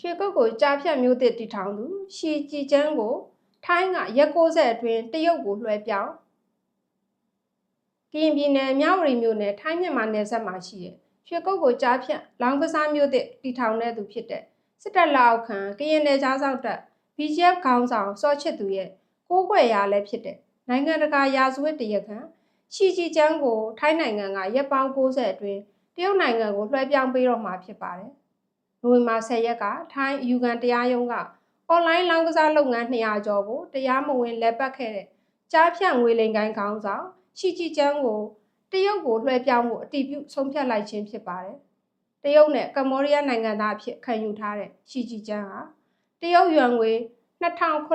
ရွှေကုတ်ကိုကြားဖြတ်မျိုးသစ်တည်ထောင်သူရှီကြည်ကျန်းကို ထိုင်းကရက်60အတွင်းတရုတ်ကိုလွှဲပြောင်းကရင်ပြည်နယ်မြဝတီမြို့နယ်ထိုင်းမြန်မာနယ်စပ်မှာရှိတဲ့ရွှေကုတ်ကိုကြားဖြတ်လောင်ကစားမျိုးသစ်တည်ထောင်တဲ့သူဖြစ်တဲ့စစ်တပ်လက်အောက်ခံကရင်နယ်ကြားစောက်တပ် BGF ခေါင်းဆောင်စောချစ်သူရဲ့ကိုးကွယ်ရာလည်းဖြစ်တဲ့နိုင်ငံတကာရာဇဝတ်တရားခံရှီကြည်ကျန်းကို ထိုင်းနိုင်ငံကရက်ပေါင်း60အတွင်းတရုတ်နိုင်ငံကိုလွှဲပြောင်းပေးတော့မှာဖြစ်ပါတယ်။ နိုဝင်ဘာ10ရက်ကထိုင်းယူကန်တရားရုံးကအွန်လိုင်းလောင်းကစားလုပ်ငန်း200ကျော်ကိုတရားမဝင်လက်ပတ်ခဲ့တဲ့ကြားဖြန့်ငွေလိမ်ကိုင်းခေါင်းဆောင်ရှီကြည်ကျန်းကိုတရုတ်ကိုလွှဲပြောင်းဖို့အတည်ပြုဆုံးဖြတ်လိုက်ခြင်းဖြစ်ပါတယ်။တရုတ်နဲ့ကမ္ဘောဒီးယားနိုင်ငံသားအဖြစ်ခံယူထားတဲ့ရှီကြည်ကျန်းဟာတရုတ်ယွမ်ငွေ2985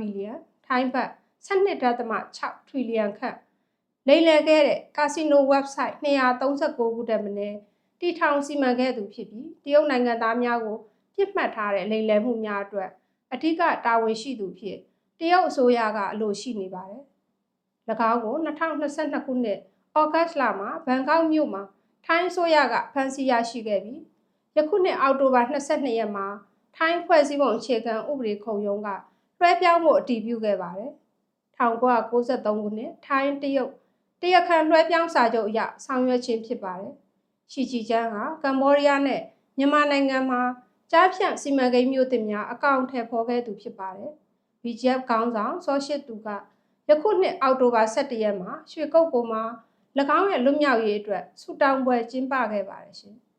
ဘီလီယံထိုင်းဘတ်12.6ထရီလီယံခန့်လိမ်လည်ခဲ့တဲ့ကာစီနို website 239ခုတည်းမင်း တီထောင်စီမံခဲ့သူဖြစ်ပြီးတရုတ်နိုင်ငံသားများကိုပြစ်မှတ်ထားတဲ့လိမ်လည်မှုများအတွက်အထူးတာဝန်ရှိသူဖြစ်တရုတ်အစိုးရကအလို့ရှိနေပါတယ်။၎င်းကို2022ခုနှစ်ဩဂတ်လမှာဘန်ကောက်မြို့မှာထိုင်းအစိုးရကဖမ်းဆီးရရှိခဲ့ပြီးယခုနှစ်အောက်တိုဘာ22ရက်မှာထိုင်းဖွဲ့စည်းပုံအခြေခံဥပဒေခုံရုံးကလွှဲပြောင်းဖို့အတည်ပြုခဲ့ပါတယ်။1993ခုနှစ်ထိုင်းတရုတ်တရခန်လွှဲပြောင်းစာချုပ်အရဆောင်ရွက်ခြင်းဖြစ်ပါတယ်။ ရှီချီချန်းဟာကမ္ဘောဒီးယားနဲ့မြန်မာနိုင်ငံမှာကြားဖြန့်စီမံကိန်းမျိုးသစ်များအကောင့်ထည့်ဖော်ခဲ့သူဖြစ်ပါတယ်။ BGF ခေါင်းဆောင်စောရှိသူကယခုနှစ်အောက်တိုဘာ17ရက်မှာရွှေကုတ်ပေါ်မှာ၎င်းရဲ့လွတ်မြောက်ရေးအတွက်ဆူတောင်းပွဲကျင်းပခဲ့ပါတယ်ရှင်။